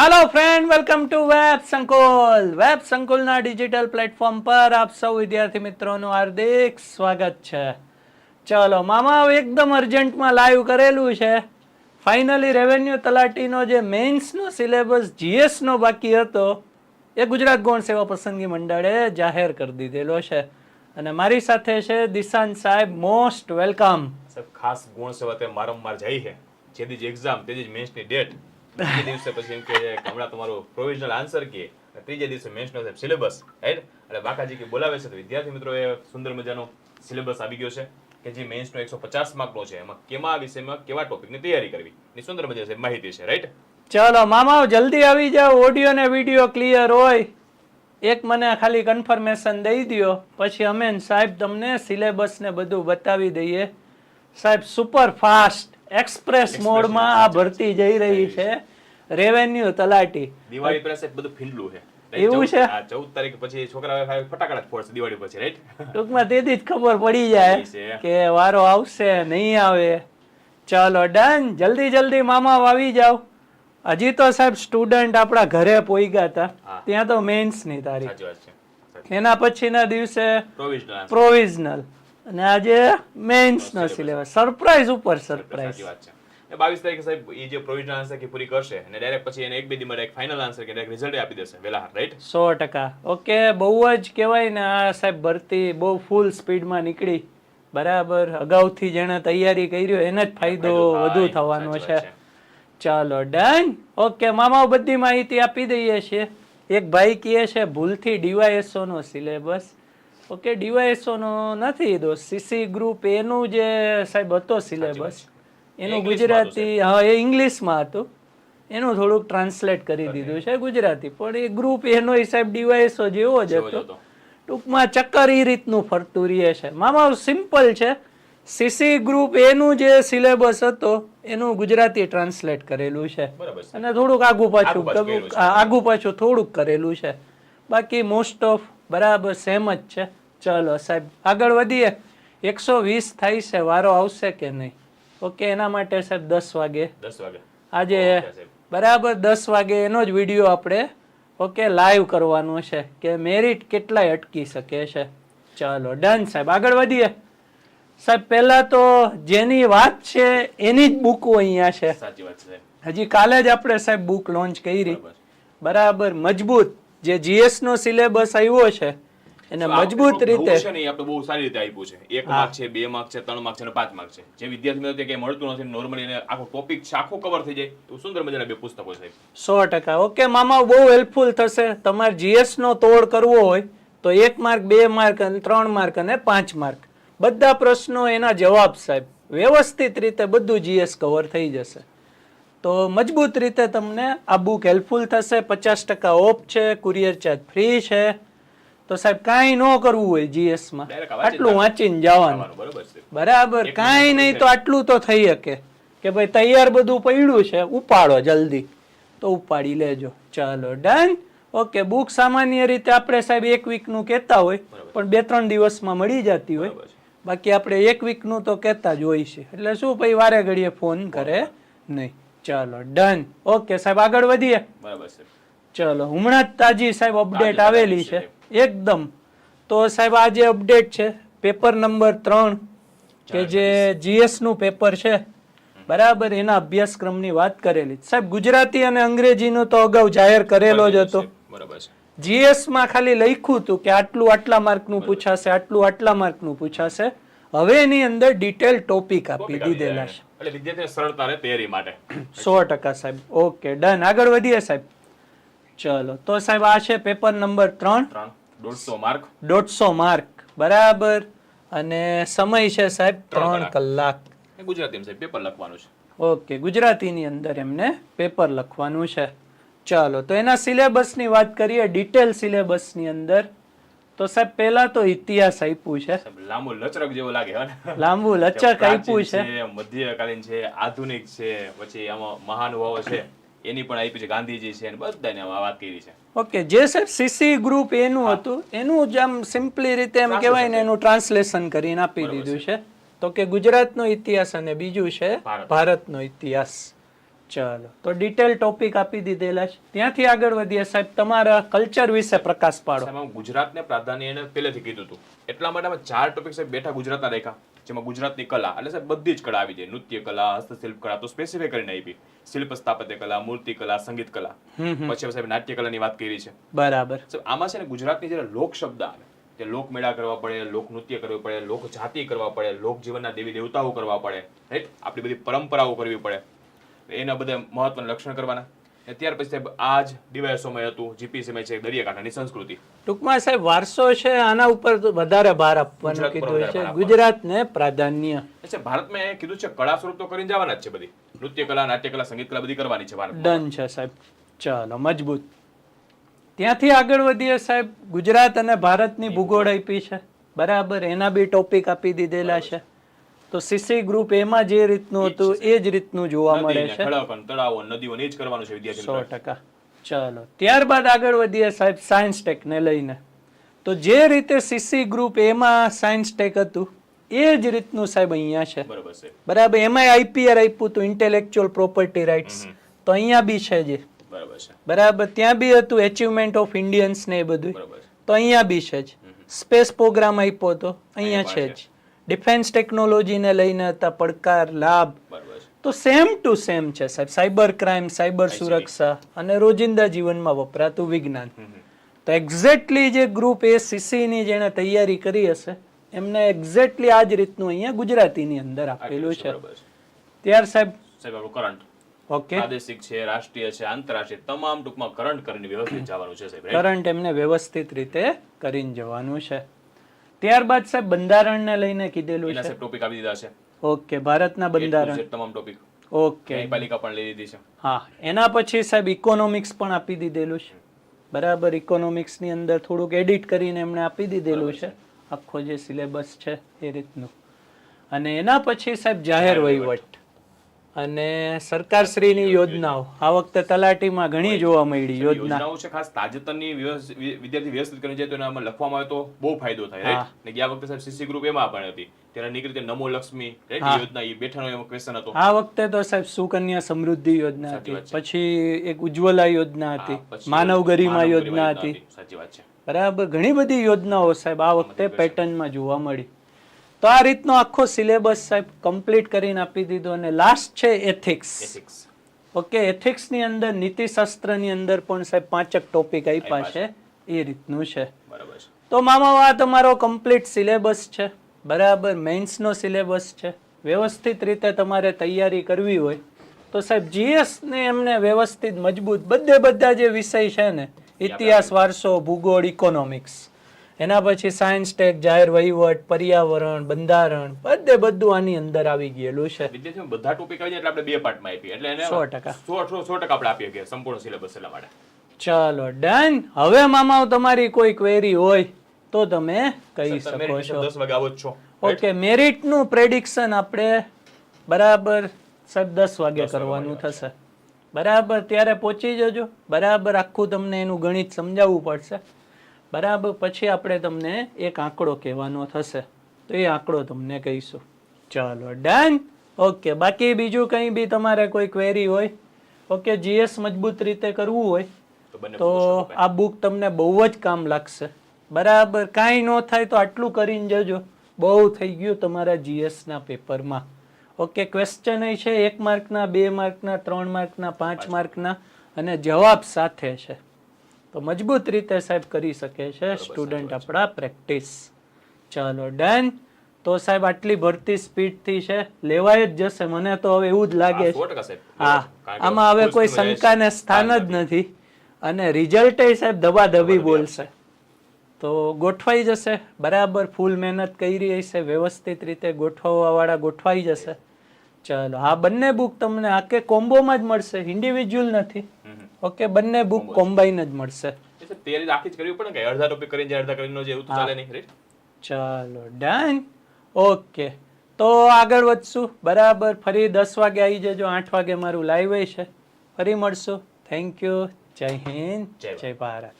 Hello friend welcome to web Sankul web સંકુલના digital platform પર આપ સૌ વિદ્યાર્થી મિત્રોનું હાર્દિક સ્વાગત છે. ચલો મામા એકદમ અર્જન્ટમાં લાઈવ કરેલું છે. ફાઇનલી રેવન્યુ તલાટીનો જે મેઇન્સનો સિલેબસ જીએસનો બાકી હતો, એ ગુજરાત ગૌણ સેવા પસંદગી મંડળે જાહેર કરી દીધેલો છે. અને મારી સાથે છે દિશાંત સાહેબ મોસ્ટ વેલકમ ખાસ ગુણ સેવા તે વારંવાર જાય છે. જે દી એક્ઝામ તે જ મેન્સની ડેટ બીજે દિવસે પછી એમ કે હમણાં તમારું પ્રોવિઝનલ આન્સર કે. ત્રીજે દિવસે મેન્સનો સાહેબ સિલેબસ રાઈટ એટલે બાકાજી કે બોલાવે છે, તો વિદ્યાર્થી મિત્રો એ સુંદર મજાનો સિલેબસ આવી ગયો છે કે જે મેન્સનો એકસો પચાસ માર્કનો છે. એમાં કેવા વિષયમાં કેવા ટોપિકની તૈયારી કરવી? ની સુંદર મજા છે, માહિતી છે રાઈટ ચલો મામા જલ્દી આવી જાઓ. ઓડિયો ને વીડિયો ક્લિયર હોય, એક મને ખાલી કન્ફર્મેશન દઈ દ્યો. પછી અમે સાહેબ તમને સિલેબસ ને બધું બતાવી દઈએ. સાહેબ સુપર ફાસ્ટ એક્સપ્રેસ મોડમાં આ ભરતી જઈ રહી છે. રેવન્યુ તલાટી. દિવાળી પહેલા સાહેબ બધું ફીંડલું છે. એવું છે? ચૌદ તારીખ પછી છોકરા ફટાકડા ફોડશે દિવાળી પછી રાઈટ? ટૂંકમાં તેથી જ ખબર પડી જાય કે વારો આવશે નહીં આવે. ચાલો ડન. જલ્દી જલ્દી મામા વાવી જાઓ. હજી તો સાહેબ સ્ટુડન્ટ આપણા ઘરે પોઈગા હતા. ત્યાં તો મેન્સની તારીખ. સાચી વાત છે. એના પછીના દિવસે પ્રોવિઝનલ પ્રોવિઝનલ અને આજે મેઇન્સનો સિલેબસ. સરપ્રાઈઝ ઉપર સરપ્રાઈઝ બાવીસ તારીખે સાહેબ એ જે પ્રોવિઝનલ આન્સર કે પૂરી કરશે અને ડાયરેક્ટ પછી એને એક બે દિવસ એક ફાઇનલ આન્સર કે ડાયરેક્ટ રિઝલ્ટ આપી દેશે વેલા રાઈટ સો ટકા. ઓકે બહુ જ કહેવાય ને આ સાહેબ ભરતી બહુ ફૂલ સ્પીડમાં નીકળી. બરાબર અગાઉથી જેણે તૈયારી કરી એને જ ફાયદો વધુ થવાનો છે. ચાલો ડન ઓકે મામા બધી માહિતી આપી દઈએ છીએ. એક ભાઈ કહે છે ભૂલથી ડીવાયએસઓ નો સિલેબસ. ઓકે ડીવાયએસઓ નથી દોસ્ત સીસી ગ્રુપ એનું જે સાહેબ હતો સિલેબસ એનું ગુજરાતી હા એ ઇંગ્લિશમાં હતું. એનું થોડુંક ટ્રાન્સલેટ કરી દીધું છે ગુજરાતી. પણ એ ગ્રુપ એનો હિસાબ ડીવાયએસઓ જેવો જ હતો. ટૂંકમાં ચક્કર એ રીતનું ફરતું રહે છે. મામા સિમ્પલ છે. સીસી ગ્રુપ એનું જે સિલેબસ હતો એનું ગુજરાતી ટ્રાન્સલેટ કરેલું છે. અને થોડુંક આગુ પાછું આગુ પાછું થોડુંક કરેલું છે. બાકી મોસ્ટ ઓફ બરાબર સેમ જ છે. ચલો સાહેબ આગળ વધીએ. એકસો વીસ થાય છે વારો આવશે કે નહીં? ઓકે એના માટે સાહેબ દસ વાગે. દસ વાગે. આજે બરાબર દસ વાગે એનો જ વીડિયો આપણે ઓકે લાઈવ કરવાનો છે કે મેરિટ કેટલાય અટકી શકે છે. ચાલો ડન સાહેબ આગળ વધીએ. સાહેબ પહેલા તો જેની વાત છે એની જ બુકો અહીંયા છે. સાચી વાત છે હજી કાલે જ આપણે સાહેબ બુક લોન્ચ કરી. બરાબર. બરાબર મજબૂત. જે જીએસ નો સિલેબસ આવ્યો છે એને મજબૂત રીતે છે ને આપણે બહુ સારી રીતે આપ્યું છે. એક માર્ક છે બે માર્ક છે ત્રણ માર્ક છે અને પાંચ માર્ક છે. જે વિદ્યાર્થી મિત્રો કે મળતું નથી નોર્મલી એને આખો ટોપિક છે આખો કવર થઈ જાય તો સુંદર મજાના બે પુસ્તકો છે. સો ટકા. ઓકે મામા બહુ હેલ્પફુલ થશે. તમારે જીએસ નો તોડ કરવો હોય તો એક માર્ક બે માર્ક અને ત્રણ માર્ક અને પાંચ માર્ક. બધા પ્રશ્નો એના જવાબ સાહેબ. વ્યવસ્થિત રીતે બધું જીએસ કવર થઈ જશે. તો મજબૂત રીતે તમને આ બુક હેલ્પફુલ થશે. પચાસ ટકા ઓફ છે કુરિયર ચાર્જ ફ્રી છે. તો સાહેબ કાંઈ ન કરવું હોય જીએસમાં આટલું વાંચીને જવાનું. બરોબર કાંઈ નહીં તો આટલું તો થઈ શકે. કે ભાઈ તૈયાર બધું પડ્યું છે ઉપાડો જલ્દી. તો ઉપાડી લેજો. ચાલો ડન ઓકે બુક સામાન્ય રીતે આપણે સાહેબ એક વીકનું કહેતા હોય પણ બે ત્રણ દિવસમાં મળી જતી હોય. બાકી આપણે એક વીકનું તો કહેતા જ હોય છે. એટલે શું ભાઈ વારે ઘડીએ ફોન કરે? નહીં. ચાલો ડન ઓકે સાહેબ આગળ વધીએ. બરાબર ચલો હમણાં જ તાજી સાહેબ અપડેટ આવેલી છે. એકદમ. તો સાહેબ આ જે અપડેટ છે પેપર નંબર ત્રણ કે જે જીએસનું પેપર છે બરાબર એના અભ્યાસક્રમની વાત કરેલી. સાહેબ ગુજરાતી અને અંગ્રેજીનો તો અગાઉ જાહેર કરેલો જ હતો. જીએસમાં ખાલી લખ્યું હતું કે આટલું આટલા માર્કનું પૂછાશે આટલું આટલા માર્કનું પૂછાશે. હવે એની અંદર ડિટેલ ટોપિક આપી દીધેલા છે. એટલે વિદ્યાર્થીને સરળતા રહે તૈયારી માટે. સો ટકા સાહેબ. Okay done. આગળ વધીએ સાહેબ. ચલો. તો સાહેબ આ છે પેપર નંબર ત્રણ. દોઢસો માર્ક. દોઢસો માર્ક. બરાબર. અને સમય છે સાહેબ ત્રણ કલાક. ગુજરાતીમાં સાહેબ પેપર લખવાનું છે. ઓકે ગુજરાતીની અંદર એમને પેપર લખવાનું છે. ચાલો તો એના સિલેબસની વાત કરીએ ડિટેલ સિલેબસની અંદર. તો સાહેબ પહેલા તો ઇતિહાસ આપ્યું છે. લાંબુ લચરક જેવો લાગે લાંબુ લચક આપ્યું છે. મધ્યકાલીન છે આધુનિક છે પછી આમાં મહાનુભાવો છે એની પણ આપી છે ગાંધીજી છે અને બધાને વાત કરી છે. ઓકે જે સાહેબ સીસી ગ્રુપ એનું હતું એનું જ આમ સિમ્પલી રીતે એમ કહેવાય ને એનું ટ્રાન્સલેશન કરીને આપી દીધું છે. તો કે ગુજરાતનો ઇતિહાસ અને બીજું છે ભારત. ભારતનો ઇતિહાસ. ચાલો તો ડિટેલ ટોપિક આપી દીધેલા છે. ત્યાંથી આગળ વધીએ સાહેબ તમારા કલ્ચર વિશે પ્રકાશ પાડો. ગુજરાતને પ્રાધાન્ય એને પહેલેથી કીધું હતું. એટલા માટે અમે ચાર ટોપિક સાહેબ બેઠા ગુજરાતના રાખ્યા. જેમાં ગુજરાતની કલા એટલે સાહેબ બધી જ કળા આવી જાય. નૃત્ય કલા હસ્તશિલ્પ કળા તો સ્પેસિફાઈ કરીને આપી. શિલ્પ સ્થાપત્ય કલા મૂર્તિ કલા સંગીત કલા. પછી સાહેબ નાટ્ય કલાની વાત કરી છે. બરાબર. આમાં છે ને ગુજરાતની જયારે લોક શબ્દ આવે કે લોક મેળા કરવા પડે લોક નૃત્ય કરવું પડે લોક જાતિ કરવા પડે લોક જીવનના દેવી દેવતાઓ કરવા પડે રાઈટ આપણી બધી પરંપરાઓ કરવી પડે. એના બધા મહત્વના લક્ષણ કરવાના. અને ત્યાર પછી સાહેબ આ જ ડીવાયએસઓમાં હતું જીપીસીમાં છે દરિયાકાંઠાની સંસ્કૃતિ. ટૂંકમાં સાહેબ વારસો છે આના ઉપર વધારે ભાર આપવાનું કીધું છે. ગુજરાતને પ્રાધાન્ય. એટલે ભારતમાં કીધું છે કળા સ્વરૂપ તો કરીને જવાના જ છે બધી. નૃત્ય કલા નાટ્ય કલા સંગીત કલા બધી કરવાની છે ભારત ડન છે સાહેબ. ચાલો મજબૂત. ત્યાંથી આગળ વધીએ સાહેબ. ગુજરાત અને ભારતની ભૂગોળ આપી છે. બરાબર એના બી ટોપિક આપી દીધેલા છે. તો સીસી ગ્રુપ એમાં જે રીતનું હતું એ જ રીતનું જોવા મળે છે. ખડક અને તળાવો ને નદીઓ એ જ કરવાનું છે વિદ્યાર્થી સો ટકા. ચાલો ત્યારબાદ આગળ વધીએ સાહેબ સાયન્સ ટેકને લઈને. તો જે રીતે સીસી ગ્રુપ એમાં સાયન્સ ટેક હતું એ જ રીતનું સાહેબ અહીંયા છે. બરાબર એમાં આઈપીઆર આપ્યું હતું ઇન્ટેલેક્ચુઅલ પ્રોપર્ટી રાઇટ્સ તો અહીંયા બી છે જે. બરાબર બરાબર ત્યાં બી હતું એચિવમેન્ટ ઓફ ઇન્ડિયન્સ ને એ બધું તો અહીંયા બી છે જ. સ્પેસ પ્રોગ્રામ આપ્યો તો અહીંયા છે. જ. ડિફેન્સ ટેકનોલોજીને લઈને હતા પડકાર લાભ. તો સેમ ટુ સેમ છે સાહેબ સાયબર ક્રાઇમ સાયબર સુરક્ષા અને રોજિંદા જીવનમાં વપરાતું વિજ્ઞાન. તો એક્ઝેક્ટલી જે ગ્રુપ એ સીસીની જેણે તૈયારી કરી હશે એમને એક્ઝેક્ટલી આ જ રીતનું અહીંયા ગુજરાતીની અંદર આપેલું છે ત્યાર સાહેબ. સાહેબ આપણું કરંટ ઓકે પ્રાદેશિક છે રાષ્ટ્રીય છે આંતરરાષ્ટ્રીય તમામ ટૂંકમાં કરંટ કરીને વ્યવસ્થિત જવાનું છે સાહેબ કરંટ એમને વ્યવસ્થિત રીતે કરીને જવાનું છે. ત્યારબાદ સાહેબ બંધારણને લઈને કીધેલું છે. ટોપિક આપી દીધા છે. ઓકે ભારતના બંધારણ. તમામ ટોપિક ઓકે. ન્યાયપાલિકા પણ લઈ લીધી છે. હા એના પછી સાહેબ ઇકોનોમિક્સ પણ આપી દીધેલું છે. બરાબર ઇકોનોમિક્સની અંદર થોડુંક એડિટ કરીને એમણે આપી દીધેલું છે. આખો જે સિલેબસ છે એ રીતનું. અને એના પછી સાહેબ જાહેર વહીવટ. અને સરકારશ્રીની યોજનાઓ. આ વખતે તલાટીમાં ઘણી જોવા મળી યોજનાઓ છે ખાસ તાજેતરની વિદ્યાર્થી વ્યવસ્થિત કરી જાય તો એનામાં લખવામાં આવે તો બહુ ફાયદો થાય. ને ગયા વખતે સાહેબ સીસી ગ્રુપ એમાં પણ હતી. ત્યારે નીકળી નમો લક્ષ્મી? યોજના એ બેઠાનો એમાં ક્વેશ્ચન હતો. આ વખતે તો સાહેબ સુકન્યા સમૃદ્ધિ યોજના હતી. પછી એક ઉજ્જવલા યોજના હતી. માનવ ગરિમા યોજના હતી. સાચી વાત છે. બરાબર ઘણી બધી યોજનાઓ સાહેબ આ વખતે પેટર્નમાં જોવા મળી. તો આ રીતનો આખો સિલેબસ સાહેબ કમ્પ્લીટ કરીને આપી દીધો અને લાસ્ટ છે એથિક્સ ઓકે એથિક્સની અંદર નીતિશાસ્ત્રની અંદર પણ સાહેબ પાંચક ટોપિક આપ્યા છે. એ રીતનું છે. તો મામા આ તમારો કમ્પ્લીટ સિલેબસ છે. બરાબર મેન્સનો સિલેબસ છે. વ્યવસ્થિત રીતે તમારે તૈયારી કરવી હોય. તો સાહેબ જીએસ ને એમને વ્યવસ્થિત મજબૂત બધે બધા જે વિષય છે ને ઇતિહાસ વારસો ભૂગોળ ઇકોનોમિક્સ એના પછી સાયન્સ ટેક જાહેર વહીવટ પર્યાવરણ બંધારણ બધે બધું આની અંદર આવી ગયેલું છે. વિદ્યાર્થીઓ બધા ટોપિક આવી જાય એટલે આપણે બે પાર્ટમાં આપીએ. એટલે એને સો ટકા. સો સો સો ટકા આપણે આપીએ કે સંપૂર્ણ સિલેબસ એટલા માટે. ચાલો ડન હવે મામાઓ તમારી કોઈ ક્વેરી હોય તો તમે કહી શકો છો. દસ વાગે આવો જ છો. ઓકે મેરિટનું પ્રેડિક્શન આપણે બરાબર સર દસ વાગે કરવાનું થશે. બરાબર ત્યારે પહોંચી જજો. બરાબર આખું તમને એનું ગણિત સમજાવવું પડશે. બરાબર પછી આપણે તમને એક આંકડો કહેવાનો થશે. તો એ આંકડો તમને કહીશું. ચાલો ડન ઓકે બાકી બીજું કંઈ બી તમારે કોઈ ક્વેરી હોય ઓકે જીએસ મજબૂત રીતે કરવું હોય તો આ બુક તમને બહુ જ કામ લાગશે. બરાબર કાંઈ ન થાય તો આટલું કરીને જજો. બહુ થઈ ગયું તમારા જીએસના પેપરમાં. ઓકે ક્વેશ્ચન છે એક માર્કના બે માર્કના ત્રણ માર્કના પાંચ માર્કના અને જવાબ સાથે છે. તો મજબૂત રીતે સાહેબ કરી શકે છે સ્ટુડન્ટ આપણા પ્રેક્ટિસ ચાલો ડન તો સાહેબ આટલી ભરતી સ્પીડથી છે લેવાય જ જશે. મને તો હવે એવું જ લાગે છે. હા આમાં હવે કોઈ શંકાને સ્થાન જ નથી. અને રિઝલ્ટ સાહેબ ધબાધબી બોલશે. તો ગોઠવાઈ જશે. બરાબર ફૂલ મહેનત કરી હશે વ્યવસ્થિત રીતે ગોઠવવા વાળા ગોઠવાઈ જશે. ચાલો આ બંને બુક તમને આકે કોમ્બોમાં જ મળશે. ઇન્ડિવિજ્યુઅલ નથી. ઓકે બંને બુક કોમ્બાઈન જ મળશે. તૈયારી રાખી જ કરવી પડે કે અડધા ટોપિક કરીને અડધા કરીને જે એવું તો ચાલે નહીં રાઈટ ચાલો ડન ઓકે તો આગળ વધશું. બરાબર ફરી દસ વાગે આવી જજો આઠ વાગે મારું લાઈવ છે. ફરી મળશું. થેન્ક યુ જય હિન્દ. જય જય ભારત.